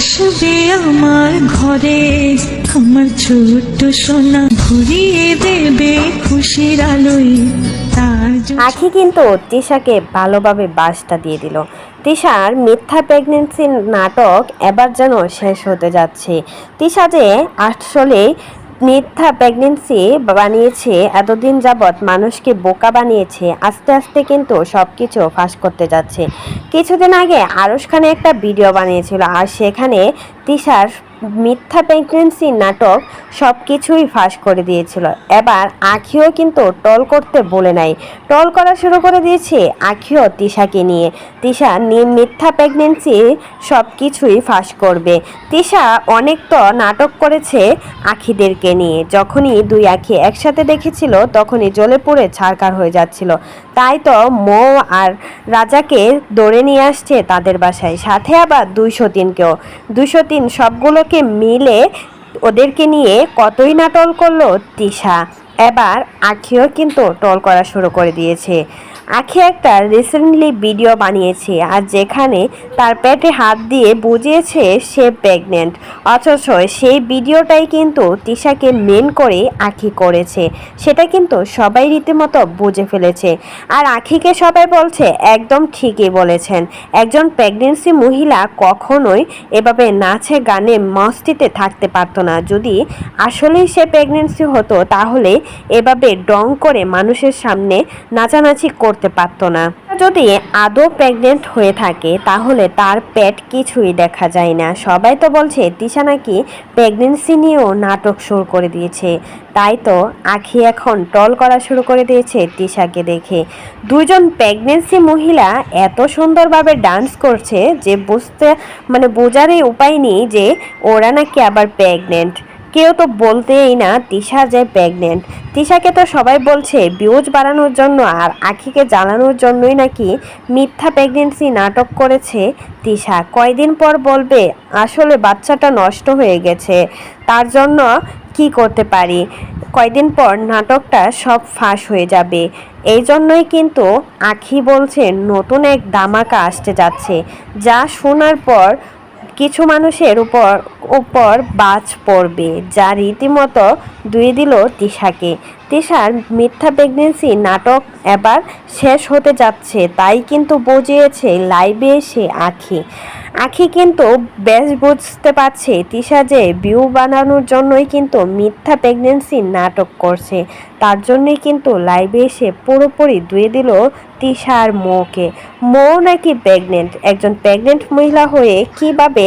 আসবে আমার ঘরে। আমার ছোট্ট সোনা ঘুরিয়ে দেবে খুশির আলোই আখি কিন্তু তিশাকে ভালোভাবে বাসটা দিয়ে দিল। তিশার মিথ্যা প্রেগনেন্সির নাটক এবার যেন শেষ হতে যাচ্ছে। তিশা যে আসলে মিথ্যা প্রেগনেন্সি বানিয়েছে, এতদিন যাবৎ মানুষকে বোকা বানিয়েছে, আস্তে আস্তে কিন্তু সব কিছু ফাঁস করতে যাচ্ছে। কিছুদিন আগে আরস খানে একটা ভিডিও বানিয়েছিল, আর সেখানে তিশার মিথ্যা প্রেগনেন্সি নাটক সব কিছুই ফাঁস করে দিয়েছিল। এবার আখিও কিন্তু টল করতে বলে নাই। টল করা শুরু করে দিয়েছে আখিও তিশাকে নিয়ে। তিশা নি- মিথ্যা প্রেগনেন্সি সব কিছুই ফাঁস করবে। তিশা অনেক তো নাটক করেছে আখিদেরকে নিয়ে। যখনই দুই আখি একসাথে দেখেছিল, তখনই জ্বলে পড়ে ছারকার হয়ে যাচ্ছিল। তাই তো মো আর রাজাকে দৌড়ে নিয়ে আসছে তাদের বাসায়। সাথে আবার দুইশো তিনকেও। দুইশো তিন সবগুলোকে মিলে ওদেরকে নিয়ে কতই না টল করল তিশা। এবার আখিও কিন্তু টল করা শুরু করে দিয়েছে। আখি একটা রিসেন্টলি ভিডিও বানিয়েছে আর যেখানে তার পেটে হাত দিয়ে বুঝিয়েছে সে প্রেগনেন্ট অথচ সেই ভিডিওটাই কিন্তু তিশাকে মেন করে আখি করেছে। সেটা কিন্তু সবাই রীতিমতো বুঝে ফেলেছে। আর আখিকে সবাই বলছে, একদম ঠিকই বলেছেন। একজন প্রেগনেন্সি মহিলা কখনোই এভাবে নাচে গানে মস্তিতে থাকতে পারতো না। যদি আসলেই সে প্রেগনেন্সি হতো, তাহলে এভাবে ডং করে মানুষের সামনে নাচানাচি করতে পারতো না। যদি আদৌ প্রেগনেন্ট হয়ে থাকে, তাহলে তার পেট কিছুই দেখা যায় না। সবাই তো বলছে, তিশা নাকি প্রেগনেন্সি নিয়েও নাটক শুরু করে দিয়েছে। তাই তো আখি এখন টল করা শুরু করে দিয়েছে তিশাকে দেখে। দুজন প্রেগনেন্সি মহিলা এত সুন্দরভাবে ডান্স করছে যে বুঝতে মানে বোঝারই উপায় নেই যে ওরা নাকি আবার প্রেগনেন্ট কেউ তো বলতেই না তিশা যে প্রেগনেন্ট তিশাকে তো সবাই বলছে ভিউজ বাড়ানোর জন্য আর আখিকে জ্বালানোর জন্যই নাকি মিথ্যা প্রেগনেন্সি নাটক করেছে তিশা। কয়দিন পর বলবে, আসলে বাচ্চাটা নষ্ট হয়ে গেছে, তার জন্য কি করতে পারি? কয়দিন পর নাটকটা সব ফাঁস হয়ে যাবে। এই জন্যই কিন্তু আখি বলছে, নতুন এক দামাকা আসতে যাচ্ছে। যা শোনার পর কিছু মানুষের উপর উপর বাজ পড়বে যা রীতিমতো দুই দিল তিশাকে। তিশার মিথ্যা প্রেগনেন্সি নাটক এবার শেষ হতে যাচ্ছে, তাই কিন্তু বুঝিয়েছে লাইভে এসে আখি। আখি কিন্তু বেশ বুঝতে পারছে তিশা যে ভিউ বানানোর জন্যই কিন্তু মিথ্যা প্রেগনেন্সি নাটক করছে। তার জন্যই কিন্তু লাইভে এসে পুরোপুরি ধুয়ে দিল তিশার মৌকে। মৌ নাকি প্রেগনেন্ট একজন প্রেগনেন্ট মহিলা হয়ে কীভাবে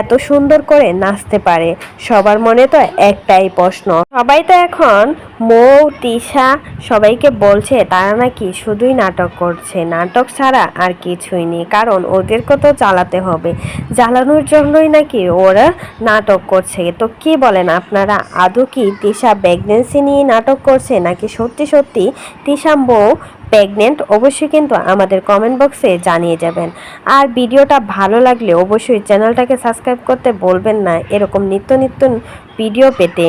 এত সুন্দর করে নাচতে পারে? সবার মনে তো একটাই প্রশ্ন। সবাই তো এখন মৌ, তিশা সবাইকে বলছে, তারা নাকি শুধুই নাটক করছে। নাটক ছাড়া আর কিছুই নেই, কারণ ওদেরকে তো চালাতে হবে। জ্বালানোর জন্যই নাকি ওরা নাটক করছে। তো কি বলেন আপনারা? আদৌ কি তিশা প্রেগনেন্সি নিয়ে নাটক করছে, নাকি সত্যি সত্যি তিশা বউ প্রেগনেন্ট অবশ্যই কিন্তু আমাদের কমেন্ট বক্সে জানিয়ে যাবেন। আর ভিডিওটা ভালো লাগলে অবশ্যই চ্যানেলটাকে সাবস্ক্রাইব করতে বলবেন না, এরকম নিত্য নিত্য ভিডিও পেতে।